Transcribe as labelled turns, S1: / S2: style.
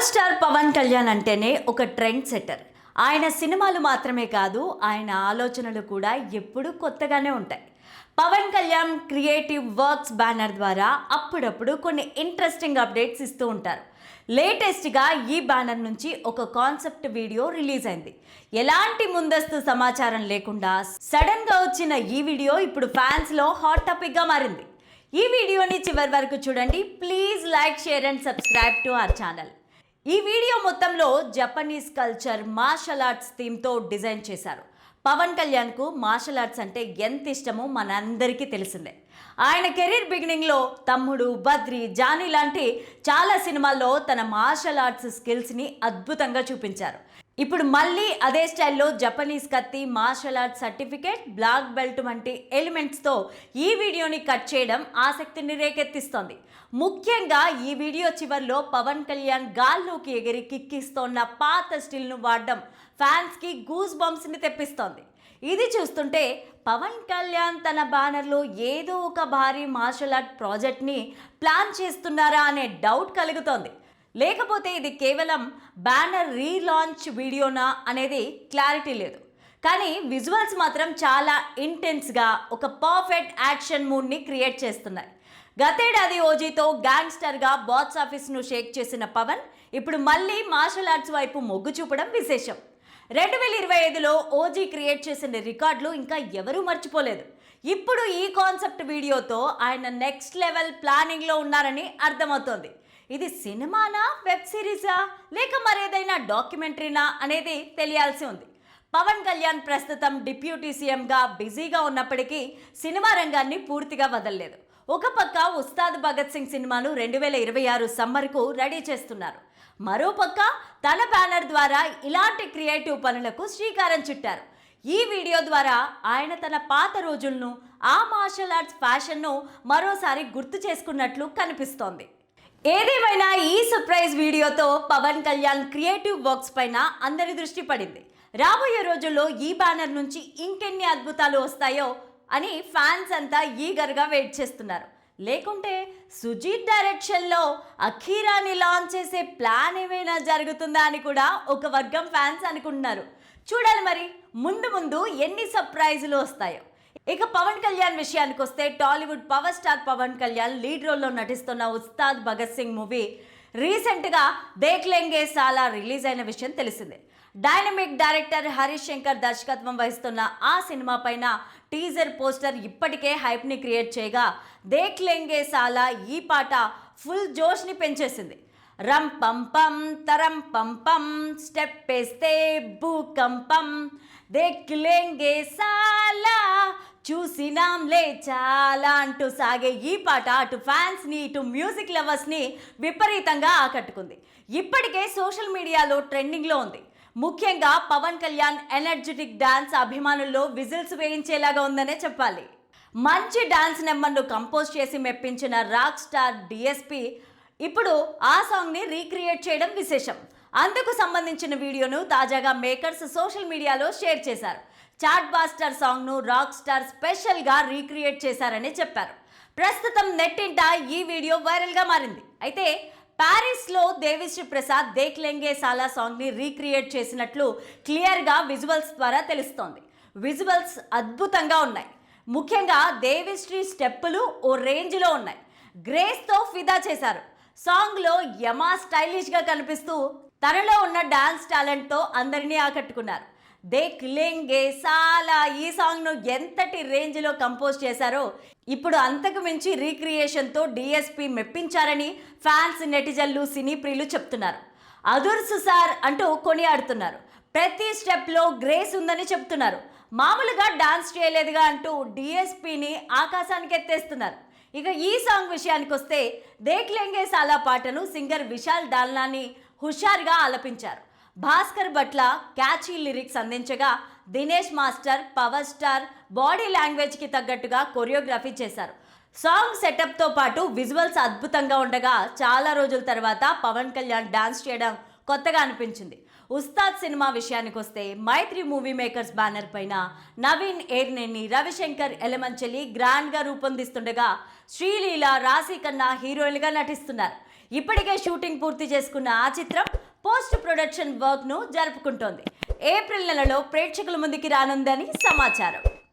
S1: Power star Pawan Kalyan అంటేనే ఒక trend setter. ఆయన సినిమాలు మాత్రమే కాదు ఆయన ఆలోచనలు కూడా ఎప్పుడూ కొత్తగానే ఉంటాయి. Pawan Kalyan creative works banner ద్వారా అప్పుడప్పుడు కొన్ని ఇంట్రెస్టింగ్ అప్డేట్స్ ఇస్తూ ఉంటారు. లేటెస్ట్గా ఈ బ్యానర్ నుంచి ఒక కాన్సెప్ట్ వీడియో రిలీజ్ అయింది. ఎలాంటి ముందస్తు సమాచారం లేకుండా సడన్గా వచ్చిన ఈ వీడియో ఇప్పుడు ఫ్యాన్స్లో హాట్ టాపిక్గా మారింది. ఈ వీడియోని చివరి వరకు చూడండి. Please like share and subscribe to our channel. ఈ వీడియో మొత్తంలో జపనీస్ కల్చర్ మార్షల్ ఆర్ట్స్ థీమ్తో డిజైన్ చేశారు. పవన్ కళ్యాణ్కు మార్షల్ ఆర్ట్స్ అంటే ఎంత ఇష్టమో మనందరికీ తెలిసిందే. ఆయన కెరీర్ బిగినింగ్లో తమ్ముడు బద్రి జానీ లాంటి చాలా సినిమాల్లో తన మార్షల్ ఆర్ట్స్ స్కిల్స్ని అద్భుతంగా చూపించారు. ఇప్పుడు మళ్ళీ అదే స్టైల్లో జపనీస్ కత్తి martial arts certificate black belt వంటి ఎలిమెంట్స్తో ఈ వీడియోని కట్ చేయడం ఆసక్తిని రేకెత్తిస్తోంది. ముఖ్యంగా ఈ వీడియో చివర్లో పవన్ కళ్యాణ్ గాల్లోకి ఎగిరి కిక్కిస్తోన్న పాత స్టిల్ను వాడడం ఫ్యాన్స్కి గూస్ బంప్స్ని తెప్పిస్తోంది. ఇది చూస్తుంటే పవన్ కళ్యాణ్ తన బ్యానర్లో ఏదో ఒక భారీ మార్షల్ ఆర్ట్ ప్రాజెక్ట్ని ప్లాన్ చేస్తున్నారా అనే డౌట్ కలుగుతోంది. లేకపోతే ఇది కేవలం బ్యానర్ రీలాంచ్ వీడియోనా అనేది క్లారిటీ లేదు. కానీ విజువల్స్ మాత్రం చాలా ఇంటెన్స్గా ఒక పర్ఫెక్ట్ యాక్షన్ మూడ్ని క్రియేట్ చేస్తున్నాయి. గతేడాది ఓజీతో గ్యాంగ్స్టర్గా బాక్స్ ఆఫీస్ను షేక్ చేసిన పవన్ ఇప్పుడు మళ్ళీ మార్షల్ ఆర్ట్స్ వైపు మొగ్గు చూపడం విశేషం. రెండు వేల ఇరవై ఐదులో ఓజీ క్రియేట్ చేసిన రికార్డులు ఇంకా ఎవరూ మర్చిపోలేదు. ఇప్పుడు ఈ కాన్సెప్ట్ వీడియోతో ఆయన నెక్స్ట్ లెవెల్ ప్లానింగ్లో ఉన్నారని అర్థమవుతోంది. ఇది సినిమానా వెబ్ సిరీసా లేక మరేదైనా డాక్యుమెంటరీనా అనేది తెలియాల్సి ఉంది. పవన్ కళ్యాణ్ ప్రస్తుతం డిప్యూటీ సీఎంగా బిజీగా ఉన్నప్పటికీ సినిమా రంగాన్ని పూర్తిగా వదలలేదు. ఒక పక్క ఉస్తాద్ భగత్ సింగ్ సినిమాను రెండు వేల ఇరవై ఆరు సమ్మర్కు రెడీ చేస్తున్నారు. మరోపక్క తన బ్యానర్ ద్వారా ఇలాంటి క్రియేటివ్ పనులకు శ్రీకారం చుట్టారు. ఈ వీడియో ద్వారా ఆయన తన పాత రోజులను ఆ మార్షల్ ఆర్ట్స్ ఫ్యాషన్ను మరోసారి గుర్తు చేసుకున్నట్లు కనిపిస్తోంది. ఏదేమైనా ఈ సర్ప్రైజ్ వీడియోతో పవన్ కళ్యాణ్ క్రియేటివ్ వర్క్స్ పైన అందరి దృష్టి పడింది. రాబోయే రోజుల్లో ఈ బ్యానర్ నుంచి ఇంకెన్ని అద్భుతాలు వస్తాయో అని ఫ్యాన్స్ అంతా ఈగర్గా వెయిట్ చేస్తున్నారు. లేకుంటే సుజీత్ డైరెక్షన్లో అఖీరాని లాంచ్ చేసే ప్లాన్ ఏమైనా జరుగుతుందా అని కూడా ఒక వర్గం ఫ్యాన్స్ అనుకుంటున్నారు. చూడాలి మరి ముందు ముందు ఎన్ని సర్ప్రైజులు వస్తాయో. ఇక పవన్ కళ్యాణ్ విషయానికి వస్తే Tollywood power star Pawan Kalyan lead రోల్లో నటిస్తున్న ఉస్తాద్ భగత్ సింగ్ మూవీ రీసెంట్గా దేఖ్లెంగే సాలా రిలీజ్ అయిన విషయం తెలిసిందే. డైనమిక్ డైరెక్టర్ హరీష్ శంకర్ దర్శకత్వం వహిస్తున్న ఆ సినిమా పైన టీజర్ పోస్టర్ ఇప్పటికే హైప్ని క్రియేట్ చేయగా దేఖ్లెంగే సాలా ఈ పాట ఫుల్ జోష్ని పెంచేసింది. రం పం పం తరం పం పం స్టెప్ వేస్తే భూకంపం. దెక్కిలేంగే సాలా చూసినాంలే చాలా అంటూ సాగే ఈ పాట అటు ఫ్యాన్స్ని ఇటు మ్యూజిక్ లవర్స్ని విపరీతంగా ఆకట్టుకుంది. ఇప్పటికే సోషల్ మీడియాలో ట్రెండింగ్లో ఉంది. ముఖ్యంగా పవన్ కళ్యాణ్ ఎనర్జెటిక్ డాన్స్ అభిమానుల్లో విజిల్స్ వేయించేలాగా ఉందనే చెప్పాలి. మంచి డాన్స్ నెంబర్ను కంపోజ్ చేసి మెప్పించిన రాక్ స్టార్ డిఎస్పి ఇప్పుడు ఆ సాంగ్ని రీక్రియేట్ చేయడం విశేషం. అందుకు సంబంధించిన వీడియోను తాజాగా మేకర్స్ సోషల్ మీడియాలో షేర్ చేశారు. చాట్ బాస్టర్ సాంగ్ను రాక్ స్టార్ స్పెషల్గా రీక్రియేట్ చేశారని చెప్పారు. ప్రస్తుతం నెట్టింట ఈ వీడియో వైరల్గా మారింది. అయితే ప్యారిస్లో దేవిశ్రీ ప్రసాద్ దేఖ్లెంగే సాలా సాంగ్ని రీక్రియేట్ చేసినట్లు క్లియర్గా విజువల్స్ ద్వారా తెలుస్తోంది. విజువల్స్ అద్భుతంగా ఉన్నాయి. ముఖ్యంగా దేవిశ్రీ స్టెప్పులు ఓ రేంజ్లో ఉన్నాయి. గ్రేస్తో ఫిదా చేశారు. సాంగ్లో యమా స్టైలిష్గా కనిపిస్తూ తనలో ఉన్న డాన్స్ టాలెంట్తో అందరినీ ఆకట్టుకున్నారు. దేక్ లెంగే సాలా ఈ సాంగ్ను ఎంతటి రేంజ్లో కంపోజ్ చేశారో ఇప్పుడు అంతకు మించి రీక్రియేషన్తో డిఎస్పి మెప్పించారని ఫ్యాన్స్ నెటిజన్లు సినీ ప్రియులు చెప్తున్నారు. అదుర్సు సార్ అంటూ కొనియాడుతున్నారు. ప్రతి స్టెప్లో గ్రేస్ ఉందని చెప్తున్నారు. మామూలుగా డాన్స్ చేయలేదుగా అంటూ డిఎస్పిని ఆకాశానికి ఎత్తేస్తున్నారు ఇక ఈ సాంగ్ విషయానికి వస్తే దేక్ లెంగే సాలా పాటను సింగర్ విశాల్ దాల్నాని హుషారుగా ఆలపించారు. భాస్కర్ భట్ల క్యాచీ లిరిక్స్ అందించగా Dinesh master power star body లాంగ్వేజ్కి తగ్గట్టుగా కొరియోగ్రఫీ చేశారు. సాంగ్ సెటప్తో పాటు విజువల్స్ అద్భుతంగా ఉండగా చాలా రోజుల తర్వాత పవన్ కళ్యాణ్ డాన్స్ చేయడం కొత్తగా అనిపించింది. ఉస్తాద్ సినిమా విషయానికి వస్తే మైత్రి మూవీ మేకర్స్ బ్యానర్ పైన నవీన్ ఏర్నేని రవిశంకర్ ఎలమంచలి గ్రాండ్గా రూపొందిస్తుండగా శ్రీలీల రాశి కన్నా హీరోయిన్గా నటిస్తున్నారు. ఇప్పటికే షూటింగ్ పూర్తి చేసుకున్న ఆ చిత్రం పోస్ట్ ప్రొడక్షన్ వర్క్ను జరుపుకుంటోంది. ఏప్రిల్ నెలలో ప్రేక్షకుల ముందుకి రానుందని సమాచారం.